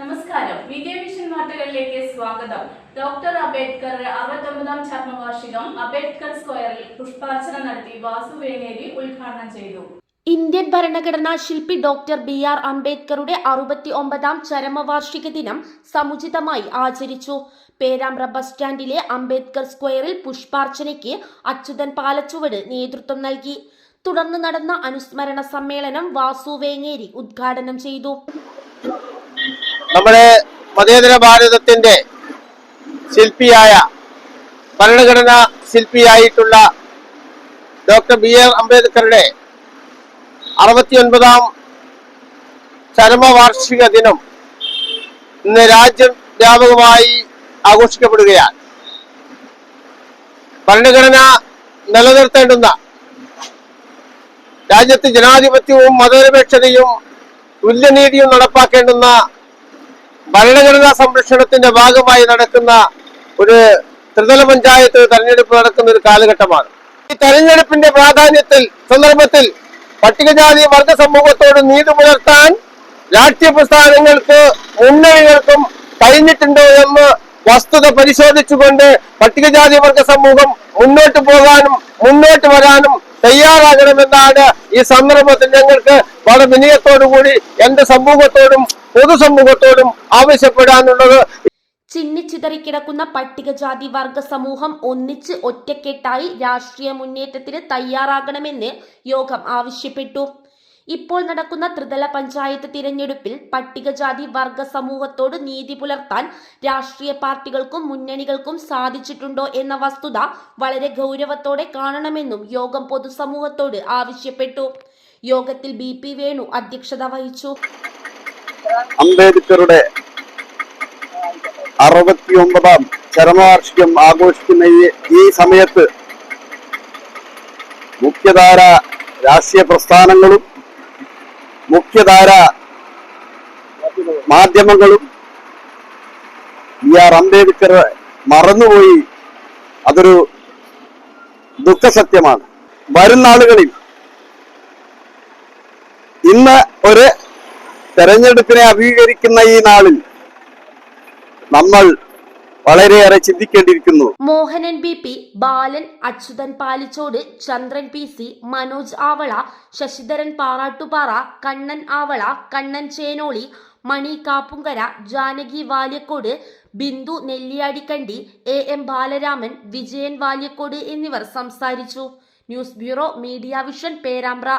നമസ്കാരം. വിജയവിഷൻ വാർത്തകളിലേക്ക് സ്വാഗതം. ഡോക്ടർ അംബേദ്കർ അറുപത്തൊമ്പതാം ചർമ്മവാർഷികം അംബേദ്കർ സ്ക്വയറിൽ പുഷ്പാർച്ചന നടത്തി വാസു വേങ്ങേരി ഉദ്ഘാടനം ചെയ്തു. ഇന്ത്യൻ ഭരണഘടനാ ശില്പി ഡോക്ടർ ബി ആർ അംബേദ്കറുടെ അറുപത്തി ഒമ്പതാം ചരമവാർഷിക ദിനം സമുചിതമായി ആചരിച്ചു. പേരാമ്പ്ര ബസ് സ്റ്റാൻഡിലെ അംബേദ്കർ സ്ക്വയറിൽ പുഷ്പാർച്ചനയ്ക്ക് അച്യുതൻ പാലച്ചുവട് നേതൃത്വം നൽകി. തുടർന്ന് നടന്ന അനുസ്മരണ സമ്മേളനം വാസു വേങ്ങേരി ഉദ്ഘാടനം ചെയ്തു. നമ്മുടെ മതേതര ഭാരതത്തിന്റെ ശില്പിയായ ഭരണഘടനാ ശില്പിയായിട്ടുള്ള ഡോക്ടർ ബി ആർ അംബേദ്കറുടെ അറുപത്തിയൊൻപതാം ചരമവാർഷിക ദിനം ഇന്ന് രാജ്യം വ്യാപകമായി ആഘോഷിക്കപ്പെടുകയാണ്. ഭരണഘടന നിലനിർത്തേണ്ടുന്ന രാജ്യത്ത് ജനാധിപത്യവും മതനിരപേക്ഷതയും തുല്യനീതിയും നടപ്പാക്കേണ്ടുന്ന ഭരണഘടനാ സംരക്ഷണത്തിന്റെ ഭാഗമായി നടക്കുന്ന ഒരു ത്രിതല പഞ്ചായത്ത് തെരഞ്ഞെടുപ്പ് നടക്കുന്ന ഒരു കാലഘട്ടമാണ്. ഈ തെരഞ്ഞെടുപ്പിന്റെ പ്രാധാന്യത്തിൽ സന്ദർഭത്തിൽ പട്ടികജാതി വർഗ സമൂഹത്തോട് നീതി പുലർത്താൻ രാഷ്ട്രീയ പ്രസ്ഥാനങ്ങൾക്ക് മുന്നണികൾക്കും കഴിഞ്ഞിട്ടുണ്ടോ എന്ന് വസ്തുത പരിശോധിച്ചുകൊണ്ട് പട്ടികജാതി വർഗ സമൂഹം മുന്നോട്ട് പോകാനും മുന്നോട്ട് വരാനും തയ്യാറാകണമെന്നാണ് ഈ സന്ദർഭത്തിൽ ഞങ്ങൾക്ക് വളരെ വിനയത്തോടുകൂടി എന്റെ സമൂഹത്തോടും പൊതുസമൂഹത്തോടും ആവശ്യപ്പെടാനുള്ളത്. ചിന്നിച്ചിതറിക്കിടക്കുന്ന പട്ടികജാതി വർഗ സമൂഹം ഒന്നിച്ച് ഒറ്റക്കെട്ടായി രാഷ്ട്രീയ മുന്നേറ്റത്തിന് തയ്യാറാകണമെന്ന് യോഗം ആവശ്യപ്പെട്ടു. ഇപ്പോൾ നടക്കുന്ന ത്രിതല പഞ്ചായത്ത് തിരഞ്ഞെടുപ്പിൽ പട്ടികജാതി വർഗ സമൂഹത്തോട് നീതി പുലർത്താൻ രാഷ്ട്രീയ പാർട്ടികൾക്കും മുന്നണികൾക്കും സാധിച്ചിട്ടുണ്ടോ എന്ന വസ്തുത വളരെ ഗൗരവത്തോടെ കാണണമെന്നും യോഗം പൊതുസമൂഹത്തോട് ആവശ്യപ്പെട്ടു. യോഗത്തിൽ ബി പി വേണു അധ്യക്ഷത വഹിച്ചു. അംബേദ്കറുടെ അറുപത്തിയൊമ്പതാം ചരമവാർഷികം ആഘോഷിക്കുന്ന ഈ സമയത്ത് മുഖ്യധാര രാഷ്ട്രീയ പ്രസ്ഥാനങ്ങളും മുഖ്യധാര മാധ്യമങ്ങളും ബി ആർ അംബേദ്കർ മറന്നുപോയി. അതൊരു ദുഃഖസത്യമാണ്. വരും നാളുകളിൽ ഇന്ന് ഒരു തെരഞ്ഞെടുപ്പിനെ അഭീകരിക്കുന്ന ഈ നാളിൽ നമ്മൾ വളരെയേറെ ചിന്തിക്കേണ്ടിയിരിക്കുന്നു. Mohanan B P Balan Achuthan Palichod Chandran P C Manoj Avala Sasidharan Parattupara Kannan Avala Kannan Chenoli Mani Kappunkara Janaki Valiyakode Bindu Nelliyadikkandi A M Balaraman Vijayan Valiyakode എന്നിവർ സംസാരിച്ചു. News bureau media vision Perambra.